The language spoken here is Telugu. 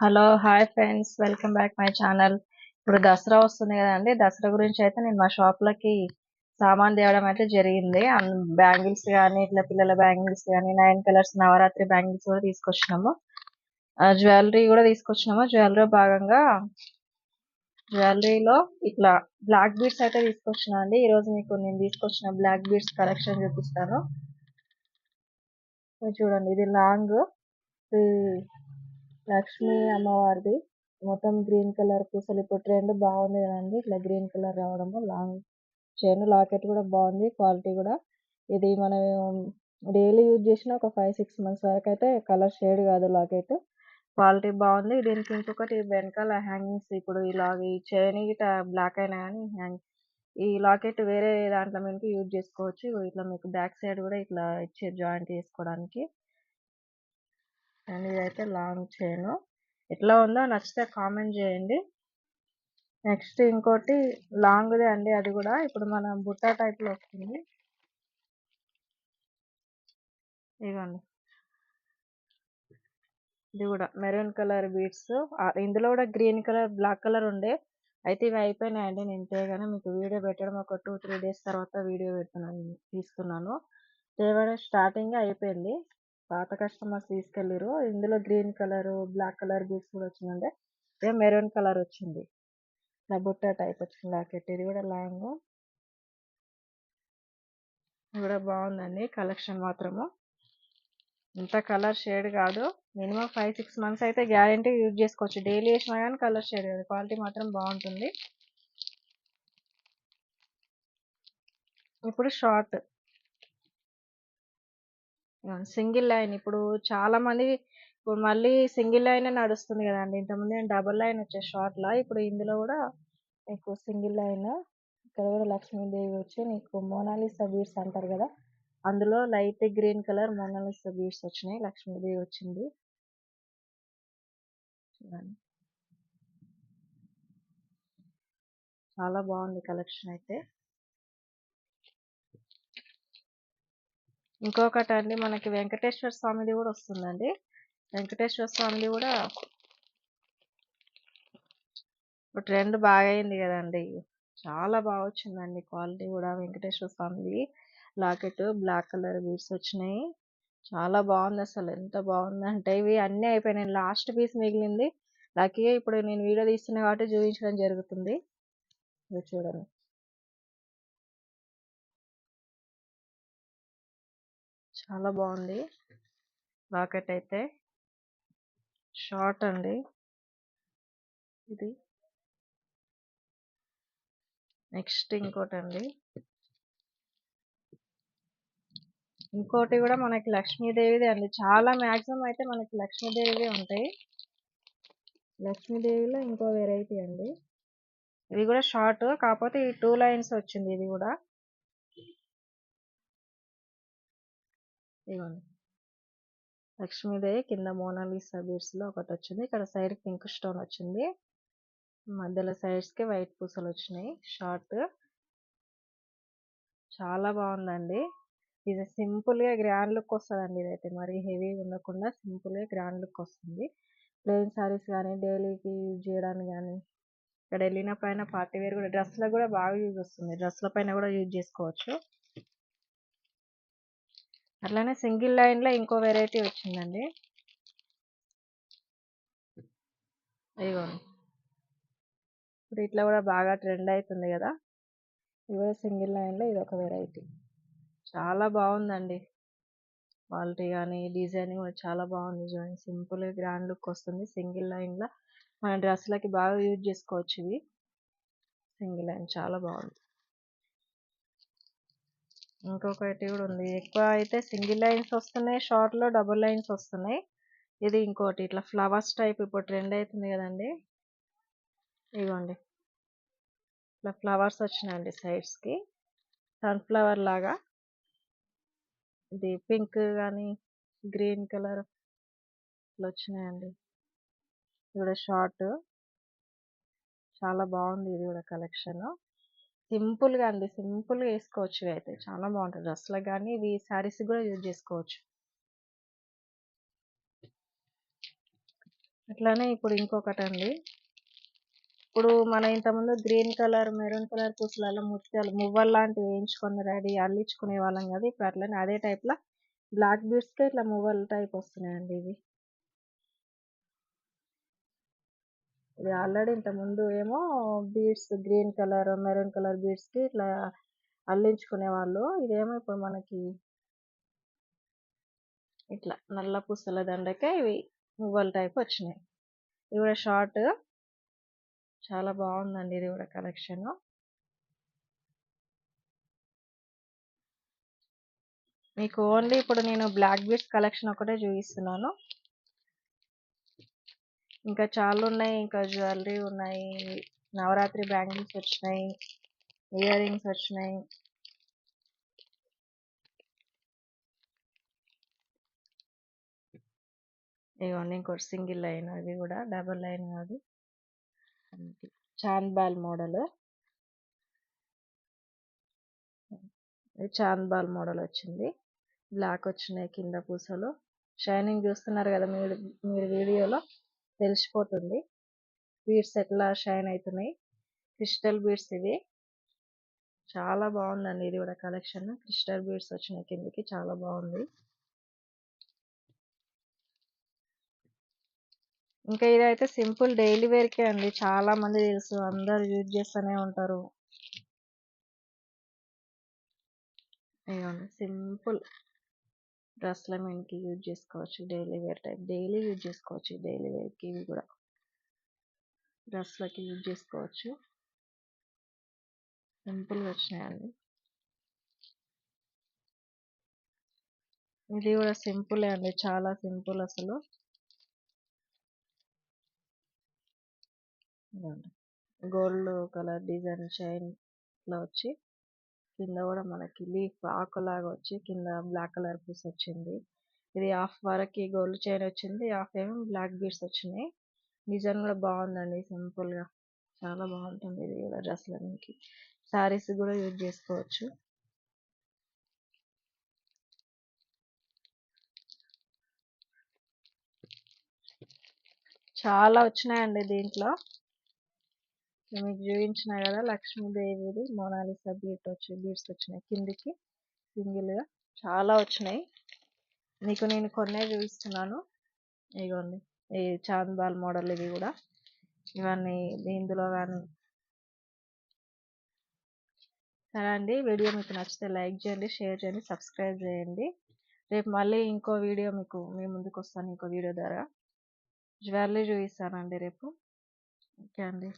Hello hi friends. Welcome back my channel. ఇప్పుడు దసరా వస్తుంది కదండి. దసరా గురించి అయితే నేను మా షాప్లోకి సామాన్ తేవడం అయితే జరిగింది. బ్యాంగిల్స్ కానీ ఇట్లా పిల్లల బ్యాంగిల్స్ కానీ నైన్ కలర్స్ నవరాత్రి బ్యాంగిల్స్ కూడా తీసుకొచ్చినాము. జ్యువెలరీ కూడా తీసుకొచ్చినాము. జ్యువెలరీ భాగంగా జ్యువెలరీలో ఇట్లా బ్లాక్ బీడ్స్ అయితే తీసుకొచ్చినా అండి. ఈ రోజు మీకు నేను తీసుకొచ్చిన బ్లాక్ బీడ్స్ కలెక్షన్ చూపిస్తాను. చూడండి ఇది లాంగ్ లక్ష్మీ అమ్మవారిది. మొత్తం గ్రీన్ కలర్ పూసలు ఇప్పుడు ట్రెండ్ బాగుంది కదండి. ఇట్లా గ్రీన్ కలర్ రావడము లాంగ్ చైన్ లాకెట్ కూడా బాగుంది క్వాలిటీ కూడా. ఇది మనం డైలీ యూజ్ చేసిన ఒక ఫైవ్ సిక్స్ మంత్స్ వరకు అయితే కలర్ షేడ్ కాదు లాకెట్. క్వాలిటీ బాగుంది. దీనికి ఇంకొకటి వెనకాల హ్యాంగింగ్స్ ఇప్పుడు ఇలా ఈ చైన్ ఇట్లా బ్లాక్ అయినా కానీ హ్యాంగ్ ఈ లాకెట్ వేరే దాంట్లో మీకు యూజ్ చేసుకోవచ్చు. ఇట్లా మీకు బ్యాక్ సైడ్ కూడా ఇట్లా ఇచ్చే జాయింట్ చేసుకోవడానికి. అండ్ ఇదైతే లాంగ్ చేయను ఎట్లా ఉందో నచ్చితే కామెంట్ చేయండి. నెక్స్ట్ ఇంకోటి లాంగ్దే అండి అది కూడా ఇప్పుడు మన బుట్ట టైప్లో వస్తుంది. ఇదిగోండి. ఇది కూడా మెరూన్ కలర్ బీడ్స్ ఇందులో కూడా గ్రీన్ కలర్ బ్లాక్ కలర్ ఉండే. అయితే ఇవి అయిపోయినాయండి నేను తేగానే మీకు వీడియో పెట్టడం ఒక టూ త్రీ డేస్ తర్వాత వీడియో పెడుతున్నాను తీస్తున్నాను తేవడం స్టార్టింగ్ అయిపోయింది. పాత కస్టమర్స్ తీసుకెళ్ళారు ఇందులో green colour black colour beads కూడా వచ్చిందంటే ఇదే మెరూన్ కలర్ వచ్చింది. ఇలా బుట్ట టైప్ వచ్చింది లాకెట్. ఇది కూడా లాంగ్ ఇది కూడా బాగుందండి కలెక్షన్ మాత్రము. ఇంత కలర్ షేడ్ కాదు. మినిమం ఫైవ్ సిక్స్ మంత్స్ అయితే గ్యారంటీ యూజ్ చేసుకోవచ్చు. డైలీ వేసినా కానీ కలర్ షేడ్ కాదు. క్వాలిటీ మాత్రం బాగుంటుంది. ఇప్పుడు షార్ట్. Single line. ఇప్పుడు చాలా మంది ఇప్పుడు మళ్ళీ సింగిల్ లైన్ నడుస్తుంది కదండి. ఇంతకుముందు డబుల్ లైన్ వచ్చే షార్ట్లో ఇప్పుడు ఇందులో కూడా మీకు సింగిల్ లైన్. ఇక్కడ కూడా లక్ష్మీదేవి వచ్చి నీకు మోనాలిసా బీడ్స్ అంటారు కదా. అందులో light green colour Mona Lisa beads వచ్చినాయి. లక్ష్మీదేవి వచ్చింది. చూడండి. చాలా బాగుంది కలెక్షన్ అయితే. ఇంకొకటి అండి మనకి వెంకటేశ్వర స్వామిది కూడా వస్తుందండి. వెంకటేశ్వర స్వామిది కూడా ట్రెండ్ బాగా అయింది కదండి. చాలా బాగా వచ్చిందండి క్వాలిటీ కూడా వెంకటేశ్వర స్వామిది. లాకెట్ బ్లాక్ కలర్ బీడ్స్ వచ్చినాయి. చాలా బాగుంది అసలు. ఎంత బాగుంది అంటే ఇవి అన్నీ అయిపోయినాయి. లాస్ట్ పీస్ మిగిలింది. లక్కీగా ఇప్పుడు నేను వీడియో తీస్తున్నా కాబట్టి చూపించడం జరుగుతుంది. ఇది చూడండి. చాలా బాగుంది. లాకెట్ అయితే. షార్ట్ అండి. ఇది. నెక్స్ట్ ఇంకోటి అండి ఇంకోటి కూడా మనకి లక్ష్మీదేవిది అండి. చాలా మ్యాక్సిమం అయితే మనకి లక్ష్మీదేవి ఉంటాయి. లక్ష్మీదేవిలో ఇంకో వెరైటీ అండి. ఇది కూడా షార్ట్ కాకపోతే ఈ టూ లైన్స్ వచ్చింది. ఇది కూడా ఇవ్వండి లక్ష్మీదేవి కింద మోనాలిసా బీడ్స్లో ఒకటి వచ్చింది ఇక్కడ సైడ్ పింక్ స్టోన్ వచ్చింది. మధ్యలో సైడ్స్కి వైట్ పూసలు వచ్చినాయి. షార్ట్. చాలా బాగుందండి. ఇది సింపుల్గా గ్రాండ్ లుక్ వస్తుందండి ఇదైతే. మరి హెవీ ఉండకుండా సింపుల్గా గ్రాండ్ లుక్ వస్తుంది. ప్లెయిన్ సారీస్ కానీ డైలీకి యూజ్ చేయడానికి కానీ ఇక్కడ వెళ్ళిన పైన పార్టీ వేర్ కూడా డ్రెస్లకు కూడా బాగా యూజ్ వస్తుంది. డ్రెస్ల పైన కూడా యూజ్ చేసుకోవచ్చు. అట్లానే సింగిల్ లైన్లో ఇంకో వెరైటీ వచ్చిందండి. ఇదిగోండి ఇప్పుడు ఇట్లా కూడా బాగా ట్రెండ్ అవుతుంది కదా. ఇది కూడా సింగిల్ లైన్లో ఇది ఒక వెరైటీ. చాలా బాగుందండి. క్వాలిటీ కానీ డిజైనింగ్ కూడా చాలా బాగుంది చూడండి. సింపుల్ గ్రాండ్ లుక్ వస్తుంది సింగిల్ లైన్లో. మన డ్రెస్లకి బాగా యూజ్ చేసుకోవచ్చు ఇవి. సింగిల్ లైన్ చాలా బాగుంది. ఇంకొకటి కూడా ఉంది. ఎక్కువ అయితే సింగిల్ లైన్స్ వస్తున్నాయి షార్ట్లో డబుల్ లైన్స్ వస్తున్నాయి. ఇది ఇంకోటి ఇట్లా ఫ్లవర్స్ టైప్ ఇప్పుడు ట్రెండ్ అవుతుంది కదండి. ఇదిగోండి ఇట్లా ఫ్లవర్స్ వచ్చినాయండి సైడ్స్కి సన్ఫ్లవర్ లాగా. ఇది పింక్ కానీ గ్రీన్ కలర్ ఇట్లా వచ్చినాయండి. ఇది కూడా షార్ట్. చాలా బాగుంది ఇది కూడా కలెక్షన్. సింపుల్గా అండి. సింపుల్గా వేసుకోవచ్చు అయితే చాలా బాగుంటుంది. డ్రెస్లకు కానీ ఇవి శారీస్ కూడా యూజ్ చేసుకోవచ్చు. అట్లానే ఇప్పుడు ఇంకొకటండి. ఇప్పుడు మన ఇంతకుముందు గ్రీన్ కలర్ మెరూన్ కలర్ పూసలలో ముత్యాలు మువ్వల్ లాంటివి వేయించుకొని రెడీ అల్లించుకునే వాళ్ళం కదా! ఇప్పుడు అట్లనే అదే టైప్లో బ్లాక్ బీడ్స్కే ఇట్లా మువ్వల్ టైప్ వస్తున్నాయండి ఇవి. ఇది ఆల్రెడీ ఇంతకుముందు ఏమో beads green colour maroon colour బీడ్స్కి ఇట్లా అల్లించుకునే వాళ్ళు ఇదేమో ఇప్పుడు మనకి ఇట్లా నల్ల పూసల దండకే ఇవి మువ్వల టైప్ వచ్చినాయి. ఇది కూడా షార్ట్. చాలా బాగుందండి ఇది కూడా కలెక్షన్. మీకు ఓన్లీ ఇప్పుడు నేను బ్లాక్ బీడ్స్ కలెక్షన్ ఒకటే చూపిస్తున్నాను. ఇంకా చాలా ఉన్నాయి ఇంకా జ్యువెలరీ ఉన్నాయి. నవరాత్రి బ్యాంగిల్స్ వచ్చినాయి. ఇయర్ రింగ్స్ వచ్చినాయి. ఇవన్నీ ఇంకోటి సింగిల్ లైన్ అది కూడా డబల్ లైన్ కాదు. చాంద్బాల్ మోడల్. ఇది చాంద్బాల్ మోడల్ వచ్చింది. బ్లాక్ వచ్చినాయి కింద పూసలు. షైనింగ్ చూస్తున్నారు కదా మీరు మీరు వీడియోలో? తెలిసిపోతుంది. బీడ్స్ ఎట్లా షైన్ అవుతున్నాయి క్రిస్టల్ బీడ్స్ ఇవి. చాలా బాగుందండి ఇది కూడా కలెక్షన్. క్రిస్టల్ బీడ్స్ వచ్చినాయి కిందకి. చాలా బాగుంది. ఇంకా ఇదైతే సింపుల్ డైలీ వేర్కే అండి. చాలా మంది తెలుసు. అందరు యూజ్ చేస్తూనే ఉంటారు. సింపుల్. డ్రెస్ల మీదకి యూజ్ చేసుకోవచ్చు. Daily wear type daily use చేసుకోవచ్చు. డైలీ వేర్కి ఇవి కూడా. డ్రెస్లకి యూజ్ చేసుకోవచ్చు. సింపుల్గా వచ్చినాయండి. ఇది కూడా సింపులే అండి. చాలా సింపుల్ అసలు. గోల్డ్ కలర్ డిజైన్ చైన్ ఇట్లా వచ్చి కింద కూడా మనకి లీఫ్ ఆకులాగా వచ్చి కింద బ్లాక్ కలర్ పీస్ వచ్చింది. ఇది హాఫ్ వరకు గోల్డ్ చైన్ వచ్చింది హాఫ్ ఏమో బ్లాక్ బీడ్స్ వచ్చినాయి. డిజైన్ కూడా బాగుందండి సింపుల్గా చాలా బాగుంటుంది ఇది కూడా డ్రెస్లకి శారీస్ కూడా యూజ్ చేసుకోవచ్చు. చాలా వచ్చినాయండి దీంట్లో. మీకు చూపించిన కదా లక్ష్మీదేవిది మోనాలిసా బీట్ వచ్చి బీట్స్ వచ్చినాయి కిందికి సింగిల్గా. చాలా వచ్చినాయి. మీకు నేను కొన్నే చూపిస్తున్నాను. ఇగోండి ఈ చాంద్బాల్ మోడల్ ఇవి కూడా. ఇవన్నీ ఇందులో కానీ. సరే అండి వీడియో మీకు నచ్చితే లైక్ చేయండి షేర్ చేయండి సబ్స్క్రైబ్ చేయండి. రేపు మళ్ళీ ఇంకో వీడియో మీకు మీ ముందుకు వస్తాను ఇంకో వీడియో ద్వారా. జ్యువెలరీ చూపిస్తానండి రేపు. ఓకే అండి.